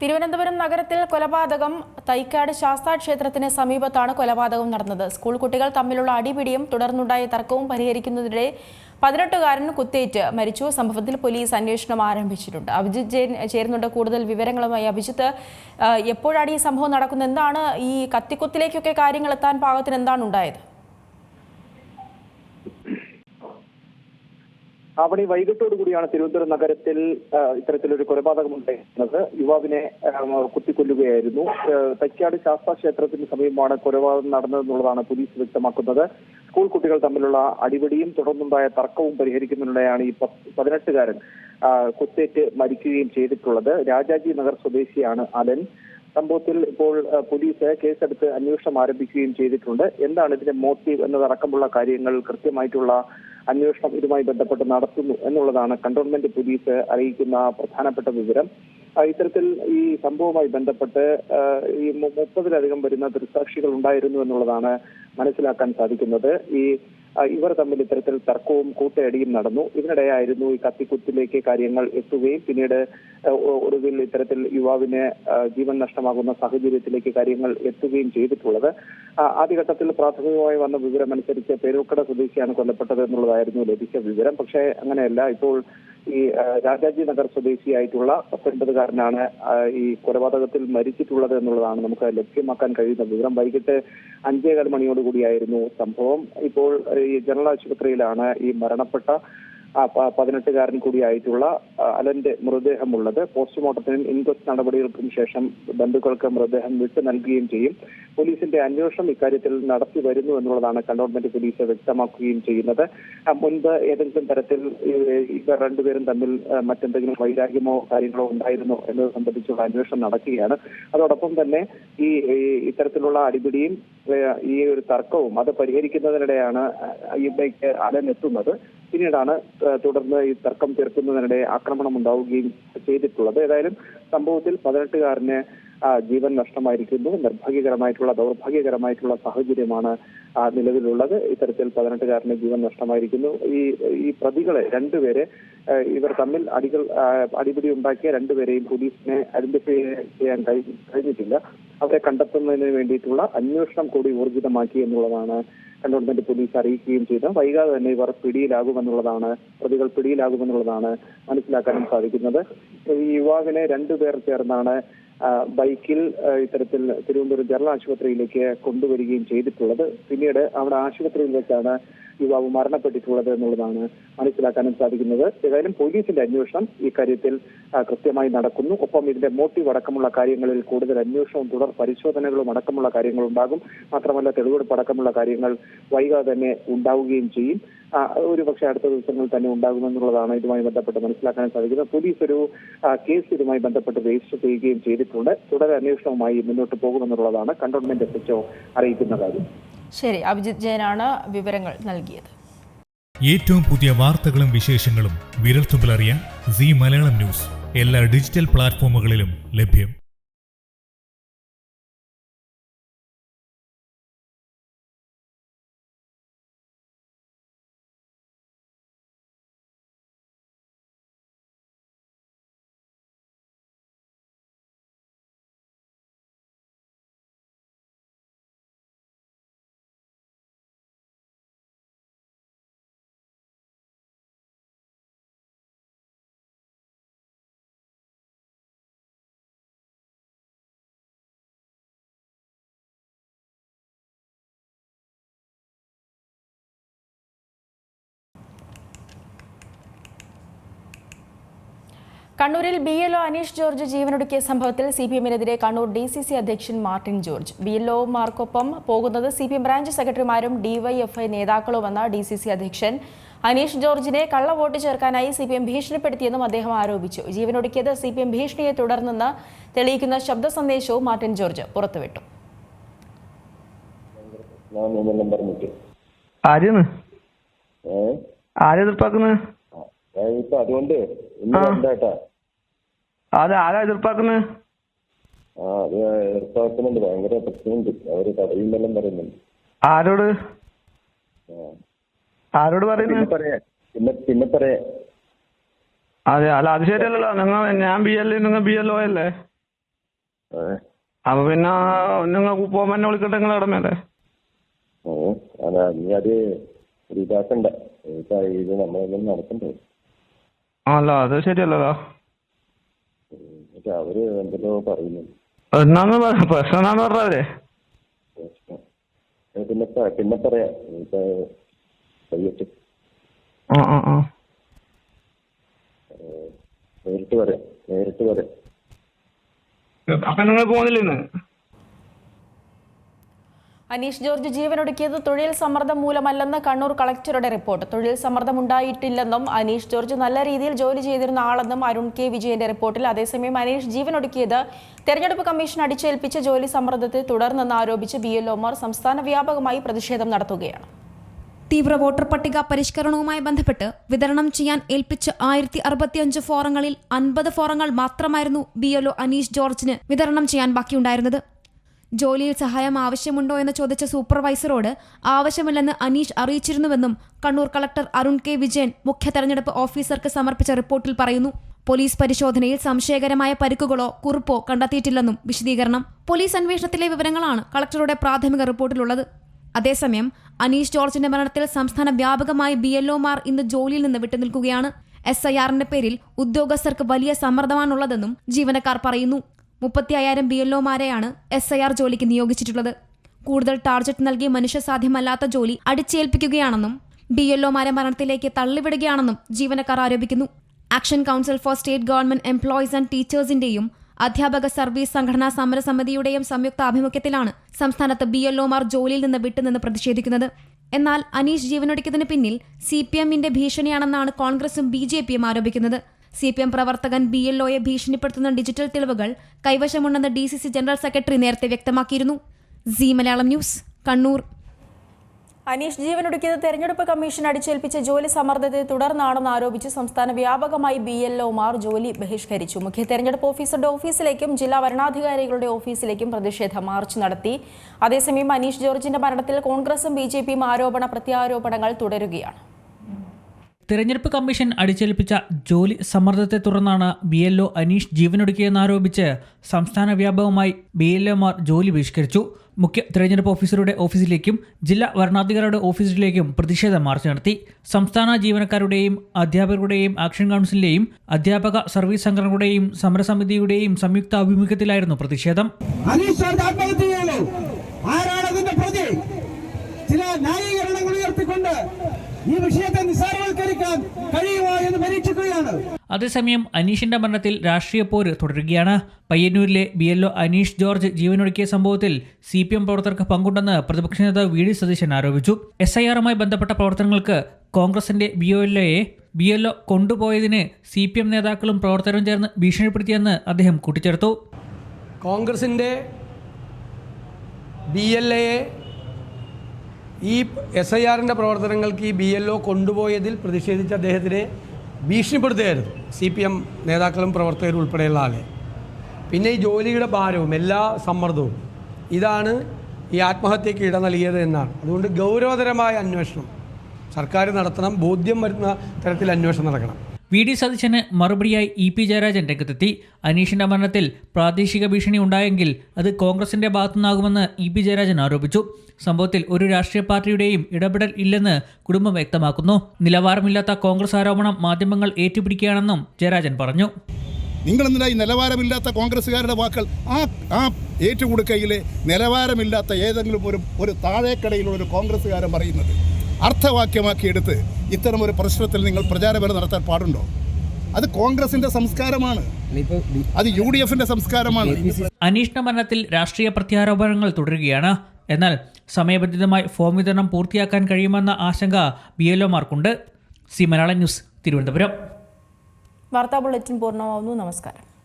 തിരുവനന്തപുരം നഗരത്തിൽ കൊലപാതകം. തൈക്കാട് ശാസ്താ ക്ഷേത്രത്തിന് സമീപത്താണ് കൊലപാതകം നടന്നത്. സ്കൂൾ കുട്ടികൾ തമ്മിലുള്ള അടിപിടിയും തുടർന്നുണ്ടായ തർക്കവും പരിഹരിക്കുന്നതിനിടെ പതിനെട്ടുകാരൻ കുത്തേറ്റ് മരിച്ചു. സംഭവത്തിൽ പോലീസ് അന്വേഷണം ആരംഭിച്ചിട്ടുണ്ട്. അഭിജിത്ത് ചേരുന്നുണ്ട് കൂടുതൽ വിവരങ്ങളുമായി. അഭിജിത്ത് എപ്പോഴാണ് ഈ സംഭവം നടക്കുന്നത്? എന്താണ് ഈ കത്തിക്കുത്തിലേക്കൊക്കെ കാര്യങ്ങൾ എത്താൻ പാകത്തിന് എന്താണ് ഉണ്ടായത്? അവിടെ വൈകിട്ടോടു കൂടിയാണ് തിരുവനന്തപുരം നഗരത്തിൽ ഇത്തരത്തിലൊരു കൊലപാതകം ഉണ്ടായിരുന്നത് യുവാവിനെ കുത്തിക്കൊല്ലുകയായിരുന്നു. തൈക്കാട് ശാസ്താ ക്ഷേത്രത്തിന് സമീപമാണ് കൊലപാതകം നടന്നതെന്നുള്ളതാണ് പോലീസ് വ്യക്തമാക്കുന്നത്. സ്കൂൾ കുട്ടികൾ തമ്മിലുള്ള അടിപിടിയും തുടർന്നുണ്ടായ തർക്കവും പരിഹരിക്കുന്നതിനിടെയാണ് ഈ പതിനെട്ടുകാരൻ കുത്തേറ്റ് മരിക്കുകയും ചെയ്തിട്ടുള്ളത്. രാജാജി നഗർ സ്വദേശിയാണ് അലൻ. സംഭവത്തിൽ ഇപ്പോൾ പോലീസ് കേസെടുത്ത് അന്വേഷണം ആരംഭിക്കുകയും ചെയ്തിട്ടുണ്ട്. എന്താണ് ഇതിന്റെ മോട്ടീവ് എന്നതടക്കമുള്ള കാര്യങ്ങൾ കൃത്യമായിട്ടുള്ള അന്വേഷണം ഇതുമായി ബന്ധപ്പെട്ട് നടത്തുന്നു എന്നുള്ളതാണ് കണ്ടോൺമെന്റ് പോലീസ് അറിയിക്കുന്ന പ്രധാനപ്പെട്ട വിവരം. ഇത്തരത്തിൽ ഈ സംഭവവുമായി ബന്ധപ്പെട്ട് ഈ മുപ്പതിലധികം വരുന്ന ദൃക്സാക്ഷികൾ ഉണ്ടായിരുന്നു എന്നുള്ളതാണ് മനസ്സിലാക്കാൻ സാധിക്കുന്നത്. ഈ ഇവർ തമ്മിൽ ഇത്തരത്തിൽ തർക്കവും കൂട്ടയടിയും നടന്നു. ഇതിനിടെയായിരുന്നു ഈ കത്തിക്കുത്തിലേക്ക് കാര്യങ്ങൾ എത്തുകയും പിന്നീട് ഒടുവിൽ ഇത്തരത്തിൽ യുവാവിന് ജീവൻ നഷ്ടമാകുന്ന സാഹചര്യത്തിലേക്ക് കാര്യങ്ങൾ എത്തുകയും ചെയ്തിട്ടുള്ളത്. ആദ്യഘട്ടത്തിൽ പ്രാഥമികമായി വന്ന വിവരം അനുസരിച്ച് പേരൂക്കട സ്വദേശിയാണ് കൊല്ലപ്പെട്ടത് എന്നുള്ളതായിരുന്നു ലഭിച്ച വിവരം. പക്ഷേ അങ്ങനെയല്ല. ഇപ്പോൾ ഈ രാജാജി നഗർ സ്വദേശിയായിട്ടുള്ള പത്തൊൻപതുകാരനാണ് ഈ കൊലപാതകത്തിൽ മരിച്ചിട്ടുള്ളത് എന്നുള്ളതാണ് നമുക്ക് ലഭ്യമാക്കാൻ കഴിയുന്ന വിവരം. വൈകിട്ട് അഞ്ചേകാൽ മണിയോടുകൂടിയായിരുന്നു സംഭവം. ഇപ്പോൾ ഈ ജനറൽ ആശുപത്രിയിലാണ് ഈ മരണപ്പെട്ട പതിനെട്ടുകാരൻ കൂടിയായിട്ടുള്ള അലന്റെ മൃതദേഹമുള്ളത്. പോസ്റ്റ്മോർട്ടത്തിനും ഇൻക്വസ്റ്റ് നടപടികൾക്കും ശേഷം ബന്ധുക്കൾക്ക് മൃതദേഹം വിട്ടു നൽകുകയും ചെയ്യും. പോലീസിന്റെ അന്വേഷണം ഇക്കാര്യത്തിൽ നടത്തി വരുന്നു എന്നുള്ളതാണ് കണ്ടോൺമെന്റ് പോലീസ് വ്യക്തമാക്കുകയും ചെയ്യുന്നത്. മുൻപ് ഏതെങ്കിലും തരത്തിൽ ഇവർ രണ്ടുപേരും തമ്മിൽ മറ്റെന്തെങ്കിലും വൈരാഗ്യമോ കാര്യങ്ങളോ ഉണ്ടായിരുന്നോ എന്നത് സംബന്ധിച്ചുള്ള അന്വേഷണം നടക്കുകയാണ്. അതോടൊപ്പം തന്നെ ഈ ഈ ഇത്തരത്തിലുള്ള അടിപിടിയും ഈ ഒരു തർക്കവും അത് പരിഹരിക്കുന്നതിനിടെയാണ് ഇവിടേക്ക് അലൻ എത്തുന്നത്. പിന്നീടാണ് തുടർന്ന് ഈ തർക്കം തീർക്കുന്നതിനിടെ ആക്രമണം ഉണ്ടാവുകയും ചെയ്തിട്ടുള്ളത്. ഏതായാലും സംഭവത്തിൽ പതിനെട്ടുകാരന് ജീവൻ നഷ്ടമായിരിക്കുന്നു. നിർഭാഗ്യകരമായിട്ടുള്ള ദൗർഭാഗ്യകരമായിട്ടുള്ള സാഹചര്യമാണ് നിലവിലുള്ളത്. ഇത്തരത്തിൽ പതിനെട്ടുകാരന് ജീവൻ നഷ്ടമായിരിക്കുന്നു. ഈ ഈ പ്രതികളെ രണ്ടുപേരെ ഇവർ തമ്മിൽ അടികൾ അടിപിടി ഉണ്ടാക്കിയ രണ്ടുപേരെയും പോലീസിനെ ഐഡന്റിഫൈ ചെയ്യാൻ കഴി- കഴിഞ്ഞിട്ടില്ല. അവരെ കണ്ടെത്തുന്നതിന് വേണ്ടിയിട്ടുള്ള അന്വേഷണം കൂടി ഊർജിതമാക്കി എന്നുള്ളതാണ് കണ്ടോൺമെന്റ് പോലീസ് അറിയിക്കുകയും ചെയ്ത് വൈകാതെ തന്നെ ഇവർ പിടിയിലാകുമെന്നുള്ളതാണ് പ്രതികൾ പിടിയിലാകുമെന്നുള്ളതാണ് മനസ്സിലാക്കാനും സാധിക്കുന്നത്. ഈ യുവാവിനെ രണ്ടുപേർ ചേർന്നാണ് ബൈക്കിൽ ഇത്തരത്തിൽ തിരുവനന്തപുരം ജനറൽ ആശുപത്രിയിലേക്ക് കൊണ്ടുവരികയും ചെയ്തിട്ടുള്ളത്. പിന്നീട് അവിടെ ആശുപത്രിയിൽ വെച്ചാണ് യുവാവ് മരണപ്പെട്ടിട്ടുള്ളത് എന്നുള്ളതാണ് മനസ്സിലാക്കാനും സാധിക്കുന്നത്. ഏതായാലും പോലീസിന്റെ അന്വേഷണം ഈ കാര്യത്തിൽ കൃത്യമായി നടക്കുന്നു. ഒപ്പം ഇതിന്റെ മോട്ടീവ് അടക്കമുള്ള കാര്യങ്ങളിൽ കൂടുതൽ അന്വേഷണവും തുടർ പരിശോധനകളും അടക്കമുള്ള കാര്യങ്ങൾ ഉണ്ടാകും മാത്രമല്ല തെളിവെടുപ്പ് അടക്കമുള്ള കാര്യങ്ങൾ വൈകാതെ തന്നെ ഉണ്ടാവുകയും ചെയ്യും. ഒരു പക്ഷേ അടുത്ത ദിവസങ്ങളിൽ തന്നെ ഉണ്ടാകുമെന്നുള്ളതാണ് ഇതുമായി ബന്ധപ്പെട്ട് മനസ്സിലാക്കാൻ സാധിക്കുന്നത്. പോലീസ് ഒരു കേസ് ഇതുമായി ബന്ധപ്പെട്ട് രജിസ്റ്റർ ചെയ്യുകയും ചെയ്തിട്ടുണ്ട്. തുടർ അന്വേഷണവുമായി മുന്നോട്ട് പോകുമെന്നുള്ളതാണ് കണ്ടോൺമെന്റ് എസ് എച്ച്ഒ അറിയിക്കുന്ന കാര്യം. ശരി അഭിജിത്ത് ജയനാണ് വിവരങ്ങൾ നൽകിയത്. ഏറ്റവും പുതിയ വാർത്തകളും വിശേഷങ്ങളും വിരൽത്തുമ്പിലറിയാൻ സി മലയാളം ന്യൂസ്. എല്ലാ ഡിജിറ്റൽ പ്ലാറ്റ്ഫോമുകളിലും ലഭ്യം. കണ്ണൂരിൽ B L O Anish George ജീവനൊടുക്കിയ സംഭവത്തിൽ സി പി എമ്മിനെതിരെ കണ്ണൂർ ഡി സി സി അധ്യക്ഷൻ മാർട്ടിൻ ജോർജ്. ബി എൽ ഒമാർക്കൊപ്പം പോകുന്നത് സി പി എം ബ്രാഞ്ച് സെക്രട്ടറിമാരും ഡിവൈഎഫ്ഐ നേതാക്കളുമെന്ന ഡി സി സി അധ്യക്ഷൻ. അനീഷ് ജോർജിനെ കള്ളവോട്ട് ചേർക്കാനായി സി പി എം ഭീഷണിപ്പെടുത്തിയെന്നും അദ്ദേഹം ആരോപിച്ചു. ജീവനൊടുക്കിയത് സി പി എം ഭീഷണിയെ തുടർന്നെന്ന് തെളിയിക്കുന്ന ശബ്ദ സന്ദേശവും മാർട്ടിൻ ജോർജ് പുറത്തുവിട്ടു. ആര് ആര് പറഞ്ഞിട്ട് ആര്യാണ്? ആരെ എതിർപ്പാക്കുന്നത് ഇപ്പൊ അതുകൊണ്ട് ഇന്ന് ആ. കണ്ടേട്ടാ അത് ആരാ എതിർപ്പാക്കുന്നത് ആ അത് എതിർപ്പാക്കുന്നുണ്ട്. ഭയങ്കര പ്രശ്നമുണ്ട്. അവർ തടയുന്നെല്ലാം പറയുന്നുണ്ട്. ആരോട്? ആരോട് പറയുന്നു? പറയാ. പിന്നെ പിന്നെ പറയാ. അതെ അല്ല അത് ശരിയല്ലല്ലോ. നിങ്ങൾ ഞാൻ ബി എൽ നിങ്ങൾ ബി എൽ ഒ അല്ലേ? അപ്പൊ പിന്നെ നിങ്ങൾ പോകുമ്പോ എന്നെ വിളിക്കട്ടെ നിങ്ങൾ ഇടമേലെ ഓ അതാ നീ അത് ഇതാക്കണ്ട. ഇത് നമ്മളൊന്നും നടക്കണ്ടേ? അല്ല അത് ശരിയല്ലല്ലോ. അവർ എന്തെല്ലോ പറയുന്നു. എന്നാന്ന് പറ പ്രശ്നം എന്നാന്ന് പറഞ്ഞവരെ പിന്നെ പിന്നെ പറയാം. ആ ആ ആ. നേരിട്ട് പറയാം. നേരിട്ട് പറയാം. അപ്പൊ നിങ്ങൾ അനീഷ് ജോർജ് ജീവനൊടുക്കിയത് തൊഴിൽ സമ്മർദ്ദം മൂലമല്ലെന്ന് കണ്ണൂർ കളക്ടറുടെ റിപ്പോർട്ട്. തൊഴിൽ സമ്മർദ്ദം ഉണ്ടായിട്ടില്ലെന്നും അനീഷ് ജോർജ് നല്ല രീതിയിൽ ജോലി ചെയ്തിരുന്ന ആളെന്നും അരുൺ കെ വിജയന്റെ റിപ്പോർട്ടിൽ. അതേസമയം അനീഷ് ജീവനൊടുക്കിയത് തെരഞ്ഞെടുപ്പ് കമ്മീഷൻ അടിച്ചേൽപ്പിച്ച ജോലി സമ്മർദ്ദത്തെ തുടർന്നെന്ന് ആരോപിച്ച് ബി എൽ ഒമാർ സംസ്ഥാന വ്യാപകമായി പ്രതിഷേധം നടത്തുകയാണ്. തീവ്ര വോട്ടർ പട്ടിക പരിഷ്കരണവുമായി ബന്ധപ്പെട്ട് വിതരണം ചെയ്യാൻ ഏൽപ്പിച്ച ആയിരത്തി അറുപത്തിയഞ്ച് ഫോറങ്ങളിൽ അൻപത് ഫോറങ്ങൾ മാത്രമായിരുന്നു ബി എൽഒ അനീഷ് ജോർജിന് വിതരണം ചെയ്യാൻ ബാക്കിയുണ്ടായിരുന്നത്. ജോലിയിൽ സഹായം ആവശ്യമുണ്ടോ എന്ന് ചോദിച്ച സൂപ്പർവൈസറോട് ആവശ്യമില്ലെന്ന് അനീഷ് അറിയിച്ചിരുന്നുവെന്നും കണ്ണൂർ കളക്ടർ അരുൺ കെ വിജയൻ മുഖ്യ തെരഞ്ഞെടുപ്പ് ഓഫീസർക്ക് സമർപ്പിച്ച റിപ്പോർട്ടിൽ പറയുന്നു. പോലീസ് പരിശോധനയിൽ സംശയകരമായ പരിക്കുകളോ കുറിപ്പോ കണ്ടെത്തിയിട്ടില്ലെന്നും വിശദീകരണം. പോലീസ് അന്വേഷണത്തിലെ വിവരങ്ങളാണ് കളക്ടറുടെ പ്രാഥമിക റിപ്പോർട്ടിലുള്ളത്. അതേസമയം അനീഷ് ജോർജിന്റെ മരണത്തിൽ സംസ്ഥാന വ്യാപകമായി ബി എൽഒമാർ ഇന്ന് ജോലിയിൽ നിന്ന് വിട്ടുനിൽക്കുകയാണ്. എസ് ഐ ആറിന്റെ പേരിൽ ഉദ്യോഗസ്ഥർക്ക് വലിയ സമ്മർദ്ദമാണുള്ളതെന്നും ജീവനക്കാർ പറയുന്നു. മുപ്പത്തി അയ്യായിരം ബി എൽഒമാരെയാണ് എസ് ഐ ആർ ജോലിക്ക് നിയോഗിച്ചിട്ടുള്ളത്. കൂടുതൽ ടാർജറ്റ് നൽകി മനുഷ്യസാധ്യമല്ലാത്ത ജോലി അടിച്ചേൽപ്പിക്കുകയാണെന്നും ബി എൽഒമാരെ മരണത്തിലേക്ക് തള്ളിവിടുകയാണെന്നും ജീവനക്കാർ ആരോപിക്കുന്നു. Action council for state government employees and ടീച്ചേഴ്സിന്റെയും അധ്യാപക സർവീസ് സംഘടനാ സമരസമിതിയുടെയും സംയുക്ത ആഭിമുഖ്യത്തിലാണ് സംസ്ഥാനത്ത് ബി എൽഒമാർ ജോലിയിൽ നിന്ന് വിട്ടുനിന്ന് പ്രതിഷേധിക്കുന്നത്. എന്നാൽ അനീഷ് ജീവനൊടുക്കിയതിന് പിന്നിൽ സി പി എമ്മിന്റെ ഭീഷണിയാണെന്നാണ് കോൺഗ്രസും ബി ജെ പിയും ആരോപിക്കുന്നത്. സി പി എം പ്രവർത്തകൻ ബി എൽ ഒയെ ഭീഷണിപ്പെടുത്തുന്ന ഡിജിറ്റൽ തെളിവുകൾ കൈവശമുണ്ടെന്ന് D C C general secretary നേരത്തെ വ്യക്തമാക്കിയിരുന്നു. Zee Malayalam news Kannur. Aneesh ജീവനൊടുക്കിയത് തെരഞ്ഞെടുപ്പ് കമ്മീഷൻ അടിച്ചേൽപ്പിച്ച ജോലി സമ്മർദ്ദത്തെ തുടർന്നാണെന്ന് ആരോപിച്ച് സംസ്ഥാന വ്യാപകമായി ബി എൽ ഒമാർ ജോലി ബഹിഷ്കരിച്ചു. മുഖ്യ തെരഞ്ഞെടുപ്പ് ഓഫീസറുടെ ഓഫീസിലേക്കും ജില്ലാ വരണാധികാരികളുടെ ഓഫീസിലേക്കും പ്രതിഷേധ മാർച്ച് നടത്തി. അതേസമയം അനീഷ് ജോർജിന്റെ മരണത്തിൽ കോൺഗ്രസും ബി ആരോപണ പ്രത്യാരോപണങ്ങൾ തുടരുകയാണ്. തിരഞ്ഞെടുപ്പ് കമ്മീഷൻ അടിച്ചേൽപ്പിച്ച ജോലി സമ്മർദ്ദത്തെ തുടർന്നാണ് ബി എൽ ഒ അനീഷ് ജീവനൊടുക്കിയെന്നാരോപിച്ച് സംസ്ഥാന വ്യാപകമായി ബി എൽ ജോലി ബഹിഷ്കരിച്ചു. മുഖ്യ തിരഞ്ഞെടുപ്പ് ഓഫീസറുടെ ഓഫീസിലേക്കും ജില്ലാ വരണാധികാരിയുടെ ഓഫീസിലേക്കും പ്രതിഷേധ മാർച്ച് നടത്തി. സംസ്ഥാന ജീവനക്കാരുടെയും അധ്യാപകരുടെയും ആക്ഷൻ കൗൺസിലിന്റെയും അധ്യാപക സർവീസ് സംഘടനകളുടെയും സമരസമിതിയുടെയും സംയുക്ത ആഭിമുഖ്യത്തിലായിരുന്നു പ്രതിഷേധം പ്രതി? ചില ന്യായീകരണങ്ങൾ ഉയർത്തിക്കൊണ്ട് ഈ വിഷയത്തെ നിസ്സാരവൽക്കരിക്കാൻ കഴിയുമോ എന്ന് പരീക്ഷിക്കുകയാണ്. അതേസമയം അനീഷിന്റെ മരണത്തിൽ രാഷ്ട്രീയ പോര് തുടരുകയാണ്. പയ്യന്നൂരിലെ ബി എൽ അനീഷ് ജോർജ് ജീവനൊടുക്കിയ സംഭവത്തിൽ സി പി എം പ്രവർത്തകർക്ക് പങ്കുണ്ടെന്ന് പ്രതിപക്ഷ നേതാവ് വി ഡി സതീശൻ ആരോപിച്ചു. എസ് ഐ ആറുമായി ബന്ധപ്പെട്ട പ്രവർത്തനങ്ങൾക്ക് കോൺഗ്രസിന്റെ ബി ഒ എൽ എയെ ബി എൽ ഒ കൊണ്ടുപോയതിന് സി പി എം നേതാക്കളും പ്രവർത്തകരും ചേർന്ന് ഭീഷണിപ്പെടുത്തിയെന്ന് അദ്ദേഹം കൂട്ടിച്ചേർത്തു. കോൺഗ്രസിന്റെ ബി എൽ എയെ ഈ എസ് ഐ ആറിന്റെ പ്രവർത്തനങ്ങൾക്ക് ഈ ബി എൽ ഒ കൊണ്ടുപോയതിൽ പ്രതിഷേധിച്ച അദ്ദേഹത്തിനെ ഭീഷണിപ്പെടുത്തുകയായിരുന്നു. സി പി എം നേതാക്കളും പ്രവർത്തകരും ഉൾപ്പെടെയുള്ള ആളെ. പിന്നെ ഈ ജോലിയുടെ ഭാരവും എല്ലാ സമ്മർദ്ദവും ഇതാണ് ഈ ആത്മഹത്യക്ക് ഇട നൽകിയത് എന്നാണ്. അതുകൊണ്ട് ഗൗരവതരമായ അന്വേഷണം. സർക്കാർ നടത്തണം ബോധ്യം വരുന്ന തരത്തിൽ അന്വേഷണം നടക്കണം. വി ഡി സതീശന് മറുപടിയായി ഇ പി ജയരാജൻ രംഗത്തെത്തി. അനീഷിന്റെ മരണത്തിൽ പ്രാദേശിക ഭീഷണി ഉണ്ടായെങ്കിൽ അത് കോൺഗ്രസിന്റെ ഭാഗത്തുനിന്നാകുമെന്ന് ഇ പി ജയരാജൻ ആരോപിച്ചു. സംഭവത്തിൽ ഒരു രാഷ്ട്രീയ പാർട്ടിയുടെയും ഇടപെടൽ ഇല്ലെന്ന് കുടുംബം വ്യക്തമാക്കുന്നു. നിലവാരമില്ലാത്ത കോൺഗ്രസ് ആരോപണം മാധ്യമങ്ങൾ ഏറ്റുപിടിക്കുകയാണെന്നും ജയരാജൻ പറഞ്ഞു. നിങ്ങൾ എന്തിനാ ഈ നിലവാരമില്ലാത്ത കോൺഗ്രസ്സുകാരുടെ വാക്കുകൾ ആ ആ ഏറ്റുകൊടുക്കയിലെ നിലവാരമില്ലാത്ത ഏതെങ്കിലും ഒരു ഒരു താഴേക്കടയിലുള്ള ഒരു കോൺഗ്രസ്സുകാരൻ പറയുന്നത്? അർത്ഥവാക്യമാക്കിയെടുത്ത് ഇത്തരം ഒരു പ്രശ്നത്തിൽ നിങ്ങൾ പ്രചാരപരം നടത്താൻ പാടുണ്ടോ? അത് കോൺഗ്രസിന്റെ സംസ്കാരമാണ്. അത് യു ഡി എഫിന്റെ സംസ്കാരമാണ് അനീഷ്ണ മരണത്തിൽ രാഷ്ട്രീയ പ്രത്യാരോപണങ്ങൾ തുടരുകയാണ്. എന്നാൽ സമയബന്ധിതമായി ഫോം വിതരണം പൂർത്തിയാക്കാൻ കഴിയുമെന്ന ആശങ്ക B L ഒമാർക്കുണ്ട്. Zee Malayalam news Thiruvananthapuram. വാർത്താ ബുള്ളറ്റിൻ പൂർണമാവുന്നു. നമസ്കാരം.